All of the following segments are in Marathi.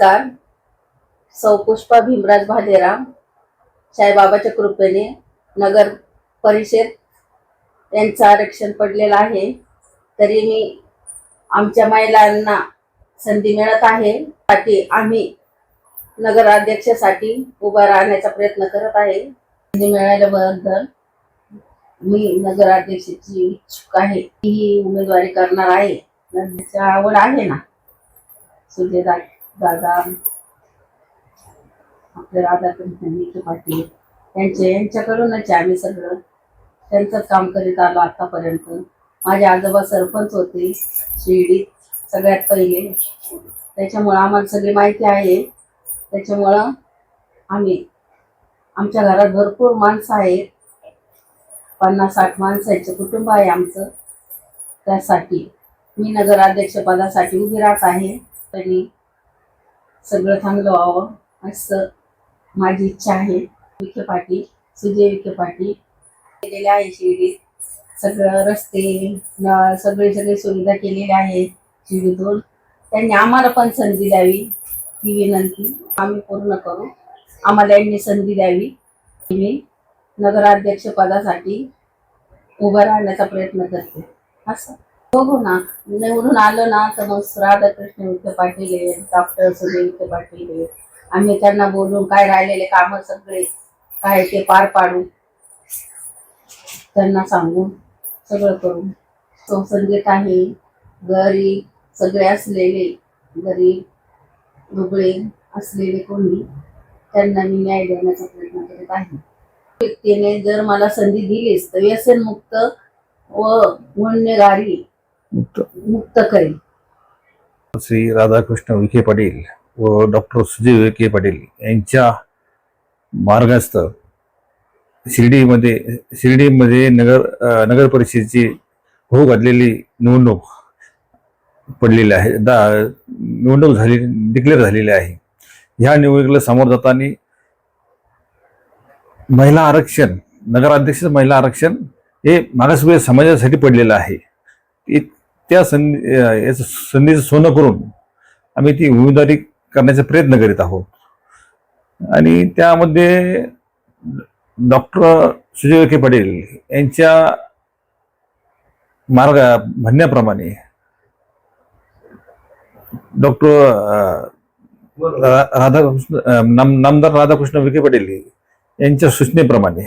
नमस्कार. सौपुष्पा भीमराज भालेराम साईबाबाच्या कृपेने नगर परिषद यांचं आरक्षण पडलेलं आहे. तरी मी आमच्या महिलांना संधी मिळत आहे. साठी आम्ही नगराध्यक्षासाठी उभा राहण्याचा प्रयत्न करत आहे. संधी मिळाल्याबद्दल मी नगराध्यक्षाची इच्छुक आहे. ही उमेदवारी करणार आहे. आवड आहे ना? सुजय दादा. आपले राधाकृष्ण विखे पाटील. यांचे यांच्याकडूनच आहे आम्ही सगळं. त्यांचंच काम करीत आलो आतापर्यंत. माझे आजोबा सरपंच होते शिर्डीत सगळ्यात पहिले. त्याच्यामुळं आम्हाला सगळी माहिती आहे. त्याच्यामुळं आम्ही आमच्या घरात भरपूर माणसं आहेत. पन्नास साठ माणसांचं कुटुंब आहे आमचं. त्यासाठी मी नगराध्यक्षपदासाठी उभी राहत आहे. तरी सगळं चांगलं व्हावं. असं माझी इच्छा आहे. विखे पाटील सुजय विखे पाटील. केलेले आहे शिर्डीत. सगळं रस्ते नळ सगळे सगळे सुविधा केलेल्या आहेत शिर्डीतून. त्यांनी आम्हाला पण संधी द्यावी ही विनंती. आम्ही पूर्ण करू. आम्हाला यांनी संधी द्यावी. मी नगराध्यक्ष पदासाठी उभं राहण्याचा प्रयत्न करते. असं. बघू ना. निवडून आलं ना तर मग राधाकृष्ण विखे पाटील आहे डॉक्टर सुनील विखे पाटील आहे. आम्ही त्यांना बोलून काय राहिलेले कामं सगळे काय ते पार पाडू. त्यांना सांगून सगळं करू. संसर्गित आहे. गरीब सगळे असलेले गरीब रुगळे असलेले कोणी त्यांना मी न्याय देण्याचा प्रयत्न करत आहे. व्यक्तीने जर मला संधी दिलीच तर व्यसनमुक्त व गुन्हेगारी मुक्त. करेल. श्री राधाकृष्ण विखे पाटील व डॉक्टर सुजय विखे पाटील यांच्या मार्गस्थ शिर्डीमध्ये शिर्डीमध्ये नगर नगर परिषदेची हो घातलेली निवडणूक पडलेली आहे. दा निवडणूक झाली डिक्लेअर झालेली आहे. ह्या निवडणुकीला समोर जाताना महिला आरक्षण नगराध्यक्ष महिला आरक्षण हे मागासवर्गीय समाजासाठी पडलेलं आहे. इ- त्या संधी याचं संधीचं सोनं करून आम्ही ती उमेदवारी करण्याचा प्रयत्न करीत आहोत. आणि त्यामध्ये डॉक्टर सुजय विखे पाटील यांच्या मार्ग म्हणण्याप्रमाणे डॉक्टर राधाकृष्ण नाम नामदार राधाकृष्ण विखे पाटील यांच्या सूचनेप्रमाणे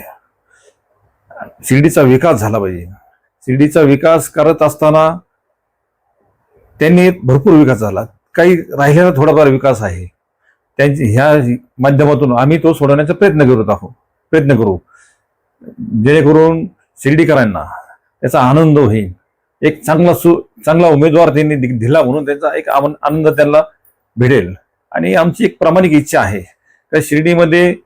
शिर्डीचा विकास झाला पाहिजे. शिर्डीचा विकास करत असताना त्यांनी भरपूर विकास झाला. काही राहिलेला थोडाफार विकास आहे. त्यांची ह्या माध्यमातून आम्ही तो सोडवण्याचा प्रयत्न करत आहोत. प्रयत्न करू. जेणेकरून शिर्डीकरांना त्याचा आनंद होईल. एक चांगला सु चांगला उमेदवार त्यांनी दि- दिला म्हणून त्यांचा एक आनंद त्यांना भेटेल. आणि आमची एक प्रामाणिक इच्छा आहे. त्या शिर्डीमध्ये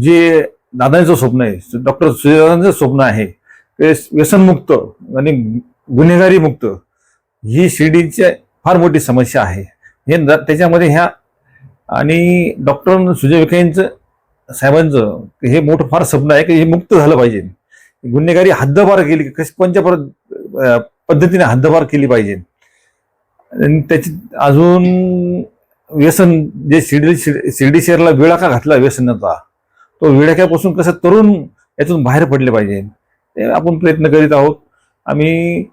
जे दादांचं स्वप्न आहे डॉक्टर सुजयदादांचं स्वप्न आहे ते व्यसनमुक्त आणि गुन्हेगारी मुक्त ही शिर्डीची फार मोठी समस्या आहे. हे त्याच्यामध्ये ह्या आणि डॉक्टर सुजय विखेंचं साहेबांचं हे मोठं फार स्वप्न आहे की हे मुक्त झालं पाहिजे. गुन्हेगारी हद्दपार केली कशी कोणत्या पर पद्धतीने हद्दपार केली पाहिजे. आणि त्याची अजून व्यसन जे शिर्डी शिर्डी शिर्डी शहराला विळाका घातला व्यसनाचा तो विळाक्यापासून कसं तरुण यातून बाहेर पडले पाहिजे. ते आपण प्रयत्न करीत आहोत. आम्ही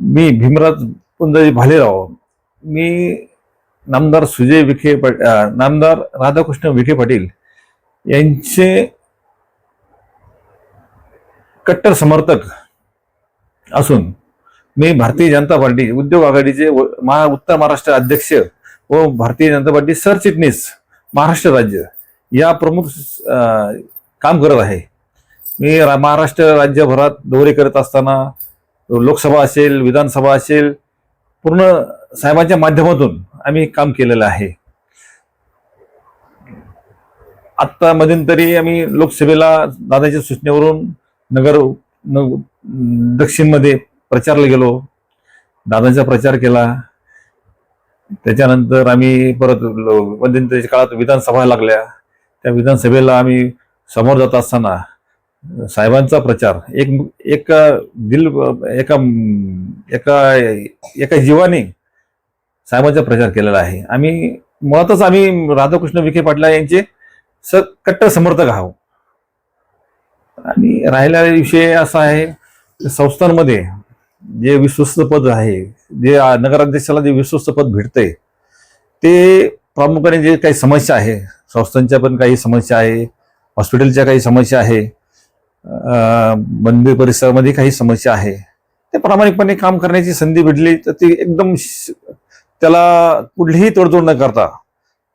मी भीमराज पुंजाजी भालेराव मी नामदार सुजय विखे पट नामदार राधाकृष्ण विखे पाटील यांचे कट्टर समर्थक असून मी भारतीय जनता पार्टी उद्योग आघाडीचे मा महा उत्तर महाराष्ट्र अध्यक्ष व भारतीय जनता पार्टी सरचिटणीस महाराष्ट्र राज्य या प्रमुख काम करत आहे. मी रा- महाराष्ट्र राज्यभरात दौरे करत असताना लोकसभा असेल विधानसभा असेल पूर्ण साहेबांच्या माध्यमातून आम्ही काम केलेलं आहे. आत्ता मध्यंतरी आम्ही लोकसभेला दादाच्या सूचनेवरून नगर न- दक्षिणमध्ये प्रचारला गेलो. दादांचा प्रचार केला. त्याच्यानंतर आम्ही परत मध्यंतरीच्या काळात विधानसभा लागल्या. त्या विधानसभेला आम्ही समोर जात असताना साहेबांचा प्रचार. एक एका दिल एका एका एका जीवाने साहेबांचा प्रचार केलेला आहे. आम्ही मुळातच आम्ही राधाकृष्ण विखे पाटला यांचे स कट्टर समर्थक आहोत. आणि राहिला विषय असा आहे संस्थांमध्ये जे विश्वस्त पद आहे जे नगराध्यक्षाला जे विश्वस्त पद भेटतंय ते प्रामुख्याने जे काही समस्या आहे संस्थांच्या पण काही समस्या आहे हॉस्पिटलच्या काही समस्या आहे मंदिर परिसरामध्ये काही समस्या आहे. ते प्रामाणिकपणे काम करण्याची संधी भेटली तर ती एकदम श- त्याला कुठलीही तोडतोड न करता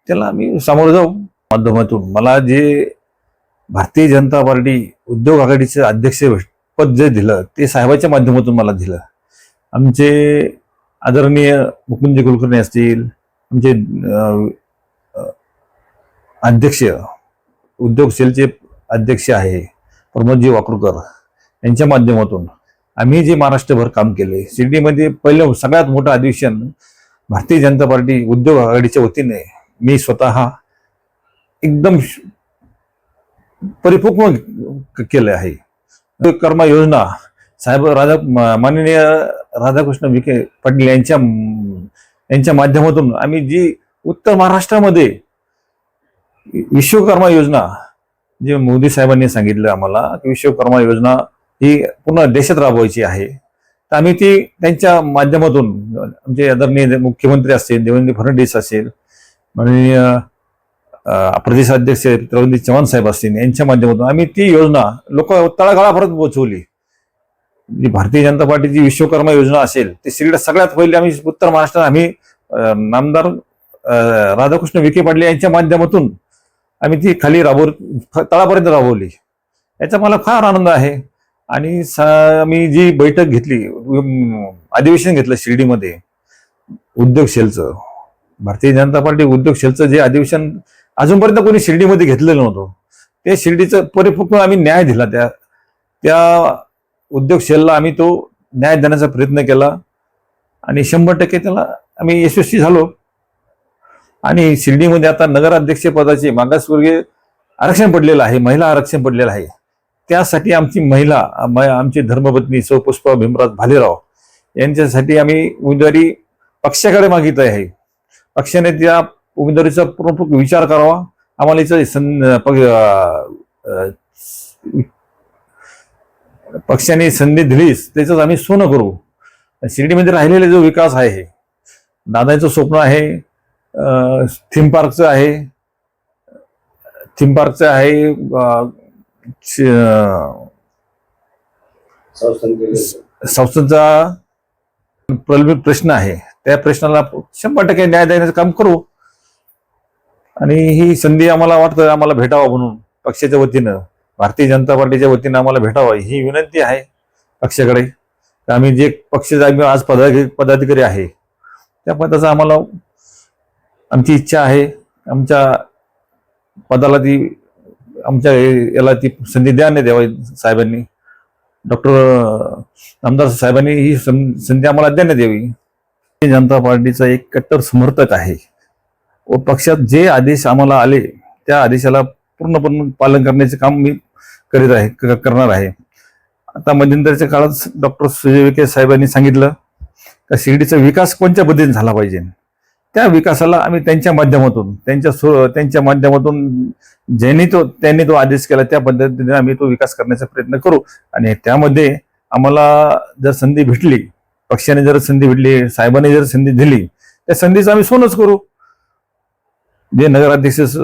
त्याला आम्ही सामोरं जाऊ. माध्यमातून मला जे भारतीय जनता पार्टी उद्योग आघाडीचे अध्यक्ष पद जे दिलं ते साहेबाच्या माध्यमातून मला दिलं. आमचे आदरणीय मुकुंद कुलकर्णी असतील आमचे अध्यक्ष उद्योग सेलचे अध्यक्ष आहे. प्रमोदजी वाकूरकर यांच्या माध्यमातून आम्ही जे महाराष्ट्रभर काम केले शिर्डीमध्ये पहिलं सगळ्यात मोठं अधिवेशन भारतीय जनता पार्टी उद्योग आघाडीच्या वतीने मी स्वतः एकदम श- परिपक्व केलं आहे. कर्मा योजना साहेब राधा माननीय राधाकृष्ण विखे पाटील यांच्या यांच्या माध्यमातून आम्ही जी उत्तर महाराष्ट्रामध्ये विश्वकर्मा योजना जे मोदी साहेबांनी सांगितलं आम्हाला की विश्वकर्मा योजना ही पूर्ण देशात राबवायची आहे. तर आम्ही ती त्यांच्या माध्यमातून आमचे आदरणीय मुख्यमंत्री असतील देवेंद्र फडणवीस असेल माननीय प्रदेशाध्यक्ष रवींद्र चव्हाण साहेब असतील यांच्या माध्यमातून आम्ही ती योजना लोक तळागाळापर्यंत पोहोचवली. जी भारतीय जनता पार्टीची विश्वकर्मा योजना असेल ती सगळ्यात सगळ्यात पहिले आम्ही उत्तर महाराष्ट्रात आम्ही नामदार राधाकृष्ण विखे पाटील यांच्या माध्यमातून आम्ही ती खाली राबव तळापर्यंत राबवली. याचा मला फार आनंद आहे. आणि सा- मी जी बैठक घेतली अधिवेशन घेतलं शिर्डीमध्ये उद्योगशेलचं भारतीय जनता पार्टी उद्योगशेलचं जे अधिवेशन अजूनपर्यंत कोणी शिर्डीमध्ये घेतलेलं नव्हतं ते शिर्डीचं परिपक्व आम्ही न्याय दिला. त्या त्या उद्योगशेलला आम्ही तो न्याय देण्याचा प्रयत्न केला. आणि शंभर टक्के त्याला आम्ही यशस्वी झालो. आणि शिर्डीमध्ये आता नगराध्यक्ष पदाचे मागासवर्गीय आरक्षण पडलेलं आहे महिला आरक्षण पडलेलं आहे. त्यासाठी आमची महिला आमची धर्मपत्नी सौ पुष्पा भीमराज भालेराव यांच्यासाठी आम्ही उमेदवारी पक्षाकडे मागितली आहे. पक्षाने त्या उमेदवारीचा प्रमुख विचार करावा. आम्हाला याचं सं- पक्षाने संधी दिलीच त्याच आम्ही सोनं करू. शिर्डीमध्ये राहिलेला जो विकास आहे दादाचं स्वप्न आहे थीम पार्कचं आहे. थीम पार्कचं आहे संस्थेचा प्रलंबित प्रश्न आहे. त्या प्रश्नाला शंभर टक्के न्याय देण्याचं काम करू. आणि ही संधी आम्हाला वाटतं आम्हाला भेटावा म्हणून पक्षाच्या वतीनं भारतीय जनता पार्टीच्या वतीनं आम्हाला भेटावा ही विनंती आहे पक्षाकडे. आम्ही जे पक्षाचे आम्ही आज पदाधिकारी पदाधिकारी आहे त्या पदाचा आम्हाला आमची इच्छा आहे आमच्या पदाला ती आमच्या याला ती संधी द्या नाही द्यावी साहेबांनी. डॉक्टर आमदार साहेबांनी ही सं- संधी आम्हाला देण्यात यावी जनता पार्टीचा एक कट्टर समर्थक आहे. व पक्षात जे आदेश आम्हाला आले त्या आदेशाला पूर्णपणे पालन करण्याचे काम मी करीत आहे क- करणार आहे. आता मध्यंतरच्या काळात डॉक्टर सुजय विखे साहेबांनी सांगितलं का शिर्डीचा विकास कोणत्या पद्धतीने झाला पाहिजे? त्या विकासाला आम्ही त्यांच्या माध्यमातून त्यांच्या सो त्यांच्या माध्यमातून ज्यांनी तो त्यांनी तो आदेश केला त्या पद्धतीने आम्ही तो विकास करण्याचा प्रयत्न करू. आणि त्यामध्ये आम्हाला जर संधी भेटली पक्षाने जर संधी भेटली साहेबांनी जर संधी दिली त्या संधीचं आम्ही सोनच करू. जे नगराध्यक्ष स-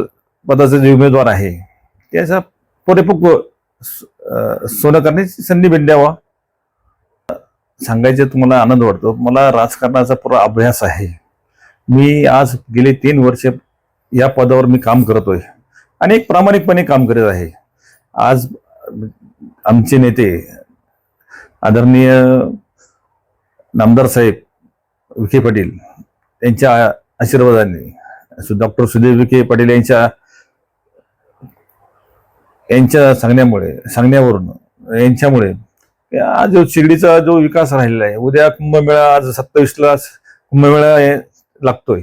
पदाचे जे उमेदवार आहे त्याचा परिपक्व स- सोनं करण्याची संधी भेट द्यावा. सांगायचे तुम्हाला आनंद वाटतो. मला राजकारणाचा पुरा अभ्यास आहे. मी आज गेले तीन वर्ष या पदावर मी काम करतोय. आणि एक प्रामाणिकपणे काम करत आहे. आज आमचे नेते आदरणीय नामदार साहेब विखे पाटील यांच्या आशीर्वादाने डॉक्टर सुधीर विखे पाटील यांच्या यांच्या सांगण्यामुळे सांगण्यावरून यांच्यामुळे आज जो शिर्डीचा जो विकास राहिलेला आहे उद्या कुंभमेळा आज सत्तावीसला कुंभमेळा लागतोय.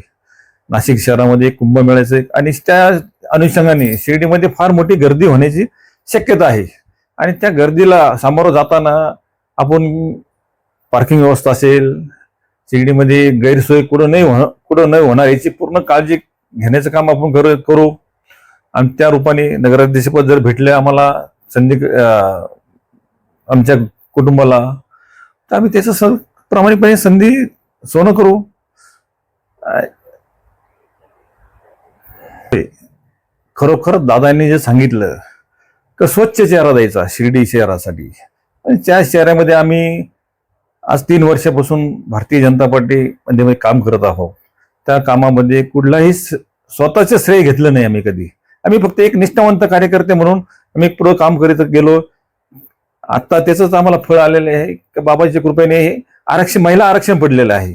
नाशिक शहरामध्ये कुंभमेळ्याचं एक आणि त्या अनुषंगाने शिर्डीमध्ये फार मोठी गर्दी होण्याची शक्यता आहे. आणि त्या गर्दीला सामोरं जाताना आपण पार्किंग व्यवस्था असेल शिर्डीमध्ये गैरसोय कुठं नाही होणं कुठं नाही होणार याची पूर्ण काळजी घेण्याचं काम आपण करू करू. आणि त्या रूपाने नगराध्यक्षपद जर भेटले आम्हाला संधी आमच्या कुटुंबाला तर आम्ही त्याचं स प्रामाणिकपणे संधी सोनं करू. खरोखर दादांनी जे सांगितलं का स्वच्छ चेहरा द्यायचा शिर्डी शहरासाठी. आणि त्या शहरामध्ये आम्ही आज तीन वर्षापासून भारतीय जनता पार्टीमध्ये काम करत आहोत. त्या कामामध्ये कुठलाही स्वतःचं श्रेय घेतलं नाही आम्ही कधी. आम्ही फक्त एक निष्ठावंत कार्यकर्ते म्हणून आम्ही पुढं काम करीत गेलो. आता त्याच आम्हाला फळ आलेलं आहे की बाबाच्या कृपेने हे आरक्षण महिला आरक्षण पडलेलं आहे.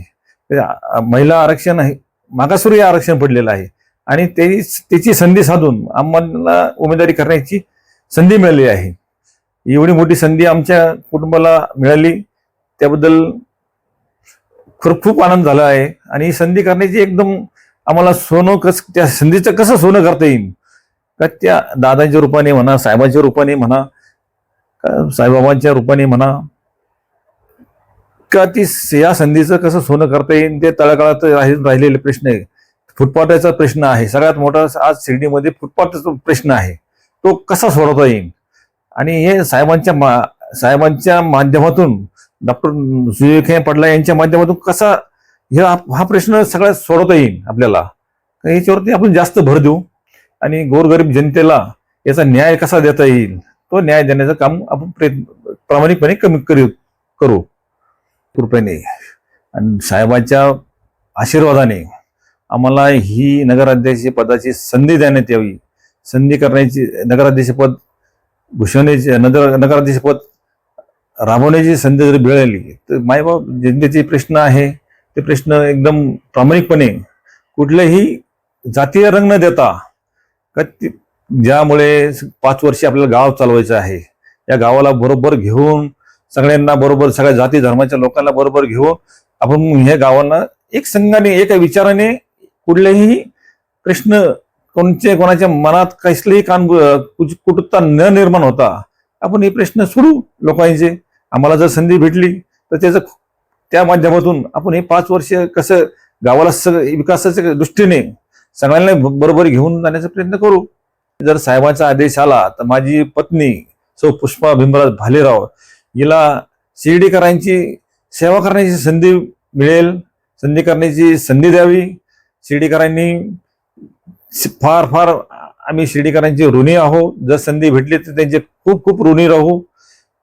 महिला आरक्षण आहे. मागासवर्गीय आरक्षण पडलेलं आहे. आणि ते त्याची संधी साधून आम्हाला उमेदवारी करण्याची संधी मिळाली आहे. एवढी मोठी संधी आमच्या कुटुंबाला मिळाली. त्याबद्दल खर खूप आनंद झाला आहे. आणि ही संधी करण्याची एकदम आम्हाला सोनं कस त्या संधीचं कसं सोनं करता येईल? का त्या दादांच्या रूपाने म्हणा साहेबांच्या रूपाने म्हणा का साईबाबांच्या रूपाने म्हणा का ती या संधीचं कसं सोनं करता येईल ते तळागाळात राहिलेले प्रश्न आहे. फुटपाथचा प्रश्न आहे. सगळ्यात मोठा आज शिर्डीमध्ये फुटपाथचा प्रश्न आहे. तो कसा सोडवता येईल आणि हे साहेबांच्या मा साहेबांच्या माध्यमातून डॉक्टर सुजय पडला यांच्या माध्यमातून कसा हे हा प्रश्न सगळ्यात सोडवता येईल आपल्याला? याच्यावरती आपण जास्त भर देऊ. आणि गोरगरीब जनतेला याचा न्याय कसा देता येईल? तो न्याय देण्याचं काम आपण प्रयत्न प्रामाणिकपणे कमी करू करू. कृपेने आणि साहेबांच्या आशीर्वादाने आम्हाला ही नगराध्यक्ष पदाची संधी देण्यात यावी. संधी करण्याची नगराध्यक्षपद भूषवण्याची नगर नगराध्यक्षपद राबवण्याची संधी जर मिळाली तर मायबाप जनतेचे प्रश्न आहे. ते प्रश्न एकदम प्रामाणिकपणे कुठलेही जातीय रंग न देता का ज्यामुळे पाच वर्ष आपल्याला गाव चालवायचं आहे या गावाला बरोबर घेऊन सगळ्यांना बरोबर सगळ्या जाती धर्माच्या लोकांना बरोबर घेऊ आपण ह्या गावांना एक संघाने एका विचाराने कुठलेही प्रश्न कोणचे कोणाच्या मनात कसलेही कान कुटुत्ता न निर्माण होता आपण हे प्रश्न सोडू लोकांचे. आम्हाला जर संधी भेटली तर त्याचं त्या माध्यमातून आपण हे पाच वर्ष कसं गावाला सग विकासाच्या दृष्टीने सगळ्यांना बरोबर घेऊन जाण्याचा प्रयत्न करू. जर साहेबांचा आदेश आला तर माझी पत्नी सौ पुष्पा भीमराज भालेराव हिला शिर्डीकरांची सेवा करण्याची संधी मिळेल संधी करण्याची संधी द्यावी. शिर्डीकरांनी फार फार आम्ही शिर्डीकरांची ऋणी आहो जर संधी भेटली तर त्यांचे खूप खूप ऋणी राहू.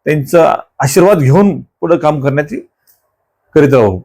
त्यांचा आशीर्वाद घेऊन पुढं काम करण्याची करीत राहू.